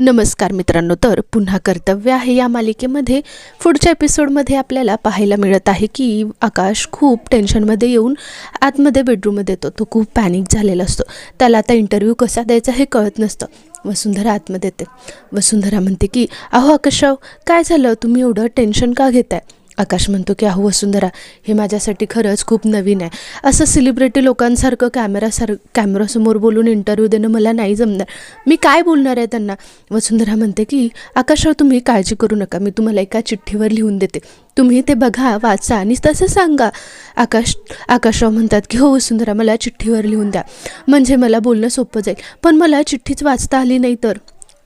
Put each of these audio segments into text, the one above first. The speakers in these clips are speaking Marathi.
नमस्कार मित्रांनो तर पुन्हा कर्तव्य आहे या मालिकेमध्ये. पुढच्या एपिसोडमध्ये आपल्याला पाहायला मिळत आहे की आकाश खूप टेन्शनमध्ये येऊन आतमध्ये बेडरूममध्ये येतो. तो खूप पॅनिक झालेला असतो. त्याला आता इंटरव्ह्यू कसा द्यायचा हे कळत नसतं. वसुंधरा आतमध्ये येते. वसुंधरा म्हणते की अहो आकाशराव काय झालं? तुम्ही एवढं टेन्शन का घेताय? आकाश म्हणतो की अहो वसुंधरा हे माझ्यासाठी खरंच खूप नवीन आहे. असं सेलिब्रिटी लोकांसारखं कॅमेरासार कॅमेरासमोर बोलून इंटरव्ह्यू देणं मला नाही जमणार. मी काय बोलणार आहे त्यांना? वसुंधरा म्हणते की आकाशराव तुम्ही काळजी करू नका. मी तुम्हाला एका चिठ्ठीवर लिहून देते. तुम्ही ते बघा वाचा आणि तसं सांगा. आकाश आकाशराव म्हणतात की हो वसुंधरा मला चिठ्ठीवर लिहून द्या. म्हणजे मला बोलणं सोपं जाईल. पण मला चिठ्ठीच वाचता आली नाही तर.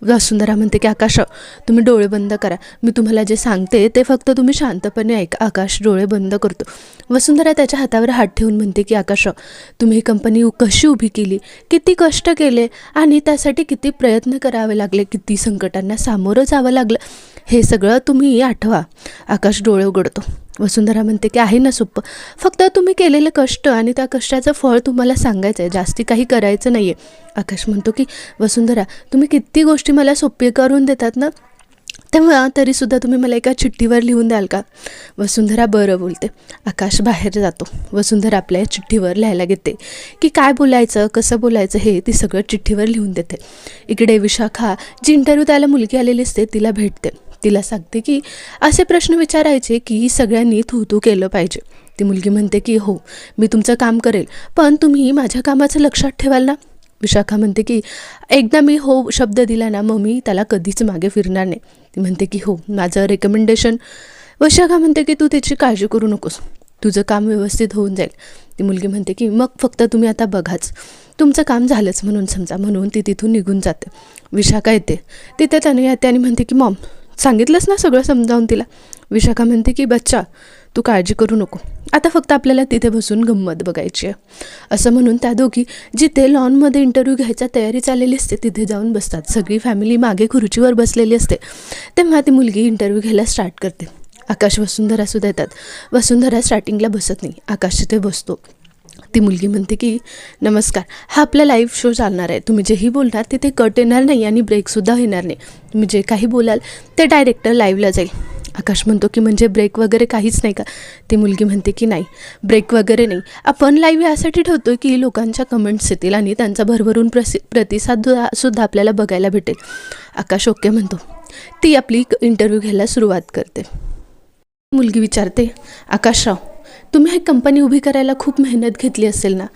वसुंधरा म्हणते की आकाश तुम्ही डोळे बंद करा. मी तुम्हाला जे सांगते ते फक्त तुम्ही शांतपणे ऐका. आकाश डोळे बंद करतो. वसुंधरा त्याच्या हातावर हात ठेवून म्हणते की आकाश तुम्ही ही कंपनी कशी उभी केली? किती कष्ट केले? आणि त्यासाठी किती प्रयत्न करावे लागले? किती संकटांना सामोरं जावं लागलं? हे सगळं तुम्ही आठवा. आकाश डोळे उघडतो. वसुंधरा म्हणते की आहे ना सोपं फक्त तुम्ही केलेले कष्ट आणि त्या कष्टाचं फळ तुम्हाला सांगायचं आहे. जास्ती काही करायचं नाही आहे आकाश म्हणतो की वसुंधरा तुम्ही किती गोष्टी मला सोपी करून देतात ना तेव्हा तरीसुद्धा तुम्ही मला एका चिठ्ठीवर लिहून द्याल का? वसुंधरा बरं बोलते. आकाश बाहेर जातो. वसुंधरा आपल्या या चिठ्ठीवर लिहायला घेते. की काय बोलायचं कसं बोलायचं हे ती सगळं चिठ्ठीवर लिहून देते. इकडे विशाखा जी इंटरव्ह्यू त्याला मुलगी आलेली असते तिला भेटते. तिला सांगते की असे प्रश्न विचारायचे की सगळ्यांनी थू थू केलं पाहिजे. ती मुलगी म्हणते की हो मी तुमचं काम करेल पण तुम्ही माझ्या कामाचं लक्षात ठेवाल ना? विशाखा म्हणते की एकदा मी हो शब्द दिला ना मग मी त्याला कधीच मागे फिरणार नाही. ती म्हणते की हो माझं रेकमेंडेशन विशाखा म्हणते की तू त्याची काळजी करू नकोस तुझं काम व्यवस्थित होऊन जाईल. ती मुलगी म्हणते की मग फक्त तुम्ही आता बघाच तुमचं काम झालंच म्हणून समजा म्हणून ती तिथून निघून जाते. विशाखा येते. तिथे त्याने येते आणि म्हणते की मॉम सांगितलंच ना सगळं समजावून तिला. विशाखा म्हणते की बच्चा तू काळजी करू नको. आता फक्त आपल्याला तिथे बसून गंमत बघायची आहे. असं म्हणून त्या दोघी जिथे लॉनमध्ये इंटरव्ह्यू घ्यायचा तयारी चाललेली असते तिथे जाऊन बसतात. सगळी फॅमिली मागे खुर्चीवर बसलेली असते. तेव्हा ती मुलगी इंटरव्ह्यू घ्यायला स्टार्ट करते. आकाश वसुंधरा सुद्धा येतात. वसुंधरा स्टार्टिंगला बसत नाही. आकाश तिथे बसतो. ती मुलगी म्हणते की नमस्कार हा आपला लाईव्ह शो चालणार आहे. तुम्ही जेही बोलणार तिथे कट येणार नाही आणि ब्रेकसुद्धा येणार नाही. तुम्ही जे काही बोलाल ते डायरेक्टर लाईव्हला जाईल. आकाश म्हणतो की म्हणजे ब्रेक वगैरे काहीच नाही का? ती मुलगी म्हणते की नाही ब्रेक वगैरे नाही. आपण लाईव्ह यासाठी ठेवतो की लोकांच्या कमेंट्स येतील आणि त्यांचा भरभरून प्रसि प्रतिसाद सुद्धा आपल्याला बघायला भेटेल. आकाश ओके म्हणतो. ती आपली इंटरव्ह्यू घ्यायला सुरुवात करते. मुलगी विचारते आकाशराव तुम्ही ही कंपनी उभी करायला खूप मेहनत घेतली असेल ना?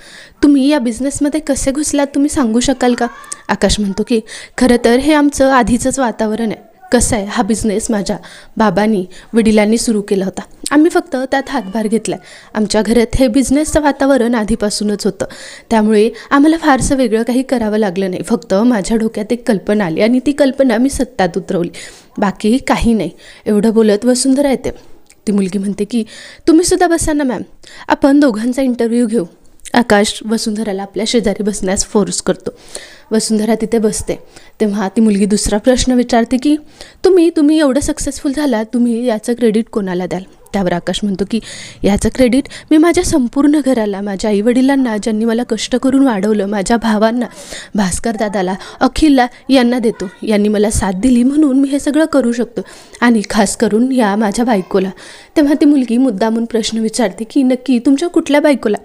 तुम्ही या बिझनेसमध्ये कसे घुसलात तुम्ही सांगू शकाल का? आकाश म्हणतो की खरं तर हे आमचं आधीचंच वातावरण आहे. कसं आहे? हा बिझनेस माझ्या बाबांनी वडिलांनी सुरू केला होता. आम्ही फक्त त्यात हातभार घेतला आहे आमच्या घरात हे बिझनेसचं वातावरण आधीपासूनच होतं. त्यामुळे आम्हाला फारसं वेगळं काही करावं लागलं नाही. फक्त माझ्या डोक्यात एक कल्पना आली आणि ती कल्पना मी सत्तात उतरवली. बाकी काही नाही. एवढं बोलत वसुंधरा येते. ती मुलगी म्हणते की तुम्ही सुद्धा बसा ना मॅम आपण दोघांचा इंटरव्ह्यू घेऊ. आकाश वसुंधराला आपल्या शेजारी बसण्यास फोर्स करतो. वसुंधरा तिथे बसते. तेव्हा ती मुलगी दुसरा प्रश्न विचारते की तुम्ही तुम्ही एवढं सक्सेसफुल झाला तुम्ही याचं क्रेडिट कोणाला द्याल? त्यावर आकाश म्हणतो की याचं क्रेडिट मी माझ्या संपूर्ण घराला माझ्या आईवडिलांना ज्यांनी मला कष्ट करून वाढवलं माझ्या भावांना भास्कर दादाला अखिलला यांना देतो. यांनी मला साथ दिली म्हणून मी हे सगळं करू शकतो. आणि खास करून या माझ्या बायकोला. तेव्हा ती मुलगी मुद्दामून प्रश्न विचारते की नक्की तुमच्या कुठल्या बायकोला?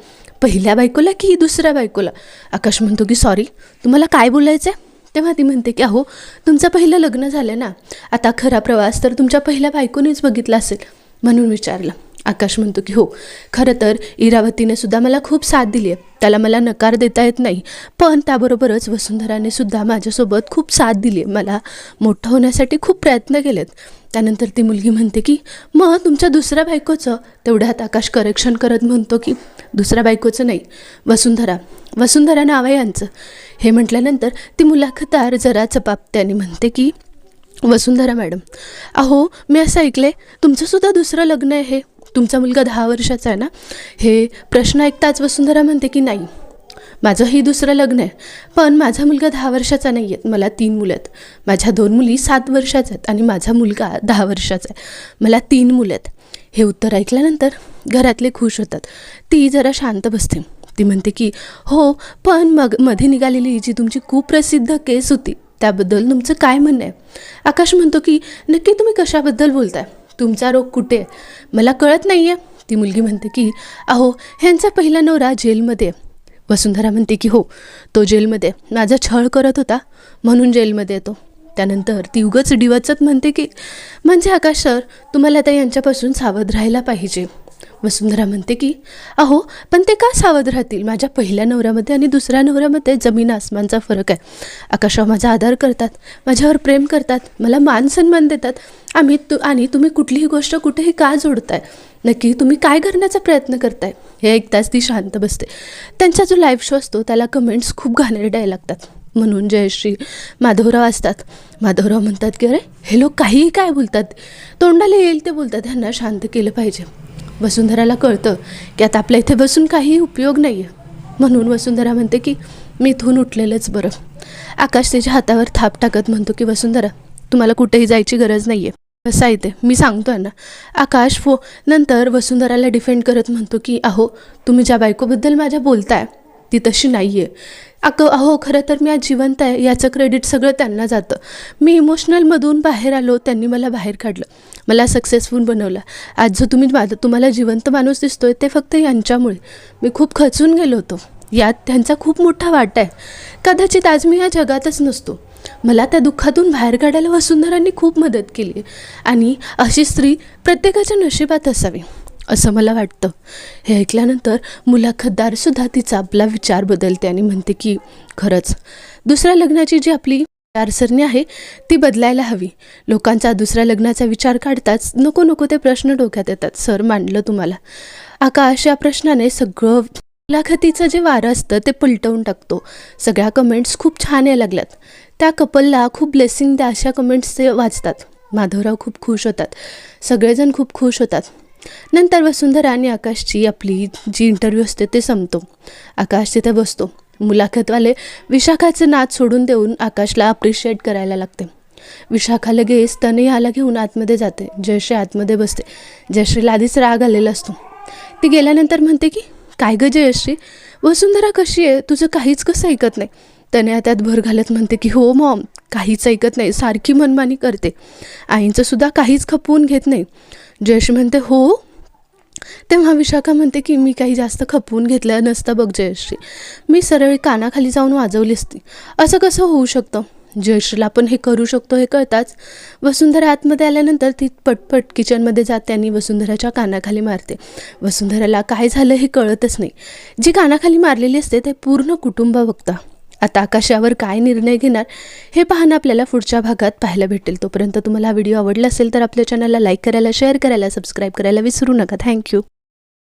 पहिल्या बायकोला की दुसऱ्या बायकोला? आकाश म्हणतो की सॉरी तुम्हाला काय बोलायचं आहे तेव्हा ती म्हणते की अहो तुमचं पहिलं लग्न झालं ना. आता खरा प्रवास तर तुमच्या पहिल्या बायकोनेच बघितला असेल. म्हणून विचारलं. आकाश म्हणतो की हो खरं तर इरावतीने सुद्धा मला खूप साथ दिली आहे. त्याला मला नकार देता येत नाही. पण त्याबरोबरच वसुंधराने सुद्धा माझ्यासोबत खूप साथ दिली आहे. मला मोठं होण्यासाठी खूप प्रयत्न केलेत. त्यानंतर ती मुलगी म्हणते की मग तुमच्या दुसऱ्या बायकोचं? तेवढ्यात आकाश करेक्शन करत म्हणतो की दुसऱ्या बायकोचं नाही. वसुंधरा वसुंधरा नाव आहे यांचं. हे म्हटल्यानंतर ती मुलाखतदार जरा चपापते आणि म्हणते की वसुंधरा मॅडम अहो मी असं ऐकले तुमचंसुद्धा दुसरं लग्न आहे हे. तुमचा मुलगा दहा वर्षाचा आहे ना? हे प्रश्न ऐकताच वसुंधरा म्हणते की नाही माझंही दुसरं लग्न आहे पण माझा मुलगा दहा वर्षाचा नाही आहे मला तीन मुलं आहेत. माझ्या दोन मुली सात वर्षाच्या आहेत आणि माझा मुलगा दहा वर्षाचा आहे. मला तीन मुलं आहेत. हे उत्तर ऐकल्यानंतर घरातले खुश होतात. ती जरा शांत बसते. ती म्हणते की हो पण मग मध्ये निघालेली जी तुमची खूप प्रसिद्ध केस होती त्याबद्दल तुमचं काय म्हणणं आहे? आकाश म्हणतो की नक्की तुम्ही कशाबद्दल बोलताय? तुमचा रोग कुठे आहे? मला कळत नाही आहे ती मुलगी म्हणते की अहो ह्यांचा पहिला नवरा जेलमध्ये वसुंधरा म्हणते की हो तो जेलमध्ये माझा छळ करत होता म्हणून जेलमध्ये येतो. त्यानंतर ती उगच डिवचत म्हणते की म्हणजे आकाश सर तुम्हाला आता यांच्यापासून सावध राहायला पाहिजे. वसुंधरा म्हणते की अहो पण ते का सावध राहतील? माझ्या पहिल्या नवऱ्यामध्ये आणि दुसऱ्या नवऱ्यामध्ये जमीन आसमानचा फरक आहे. आकाशावर माझा आधार करतात माझ्यावर प्रेम करतात मला मान सन्मान देतात. आम्ही तु आणि तुम्ही कुठलीही गोष्ट कुठेही का जोडताय? नक्की तुम्ही काय करण्याचा प्रयत्न करताय? हे ऐकताच ती शांत बसते. त्यांचा जो लाईव्ह शो असतो त्याला कमेंट्स खूप घाणेरड्या लागतात. म्हणून जयश्री माधवराव असतात. माधवराव म्हणतात की अरे हे लोक काहीही काय बोलतात? तोंडाला येईल ते बोलतात. ह्यांना शांत केलं पाहिजे. वसुंधराला कळतं की आता आपल्या इथे बसून काही उपयोग नाही आहे म्हणून वसुंधरा म्हणते की मी इथून उठलेलंच बरं. आकाश त्याच्या हातावर थाप टाकत म्हणतो की वसुंधरा तुम्हाला कुठेही जायची गरज नाही आहे कसं आहे ते? मी सांगतोय ना आकाश फो नंतर वसुंधराला डिफेंड करत म्हणतो की अहो तुम्ही ज्या बायकोबद्दल माझ्या बोलताय ती तशी नाही आहे अक अहो खरं तर मी आज जिवंत आहे याचं क्रेडिट सगळं त्यांना जातं. मी इमोशनलमधून बाहेर आलो त्यांनी मला बाहेर काढलं. मला सक्सेसफुल बनवलं. आज जो तुम्ही माझं तुम्हाला जिवंत माणूस दिसतो आहे ते फक्त यांच्यामुळे. मी खूप खचून गेलो होतो. यात त्यांचा खूप मोठा वाटा आहे. कदाचित आज मी या जगातच नसतो. मला त्या दुःखातून बाहेर काढायला वसुंधरांनी खूप मदत केली. आणि अशी स्त्री प्रत्येकाच्या नशिबात असावी. असं मला वाटतं. हे ऐकल्यानंतर मुलाखतदारसुद्धा तिचा आपला विचार बदलते आणि म्हणते की खरंच दुसऱ्या लग्नाची जी आपली विचारसरणी आहे ती बदलायला हवी. लोकांचा दुसऱ्या लग्नाचा विचार काढताच नको नको ते प्रश्न डोक्यात येतात. सर मांडलं तुम्हाला. आकाश या प्रश्नाने सगळं मुलाखतीचं जे वारं असतं ते पलटवून टाकतो. सगळ्या कमेंट्स खूप छान यायला लागल्यात. त्या कपलला खूप ब्लेसिंग द्या अशा कमेंट्स ते वाचतात. माधवराव खूप खुश होतात. सगळेजण खूप खुश होतात. नंतर वसुंधरा आणि आकाशची आपली जी इंटरव्ह्यू असते ते संपतो. आकाश तिथे बसतो. मुलाखतवाले विशाखाचं नाद सोडून देऊन आकाशला अप्रिशिएट करायला लागते. विशाखा लगेच तनयाला घेऊन आतमध्ये जाते. जयश्री आतमध्ये बसते. जयश्रीला आधीच राग आलेला असतो. ती गेल्यानंतर म्हणते की काय गं जयश्री? वसुंधरा कशी आहे? तुझं काहीच कसं ऐकत नाही. तनया त्यात भर घालत म्हणते की हो मॉम काहीच ऐकत नाही. सारखी मनमानी करते. आईंचं सुद्धा काहीच खपवून घेत नाही. जयश्री म्हणते हो. तेव्हा विशाखा म्हणते की मी काही जास्त खपवून घेतलं नसतं बघ जयश्री मी सरळ कानाखाली जाऊन वाजवली असती. असं कसं होऊ शकतं? जयश्रीला आपण हे करू शकतो हे कळताच. वसुंधरा आतमध्ये आल्यानंतर ती पटपट किचनमध्ये जाते आणि वसुंधराच्या कानाखाली मारते. वसुंधराला काय झालं हे कळतच नाही. जी कानाखाली मारलेली असते ते पूर्ण कुटुंब बघता. आता आकाशावर काय निर्णय घेणार हे पाहणं आपल्याला पुढच्या भागात पाहायला भेटेल. तोपर्यंत तुम्हाला हा व्हिडिओ आवडला असेल तर आपल्या चॅनलला लाईक करायला शेअर करायला सबस्क्राईब करायला विसरू नका. थँक्यू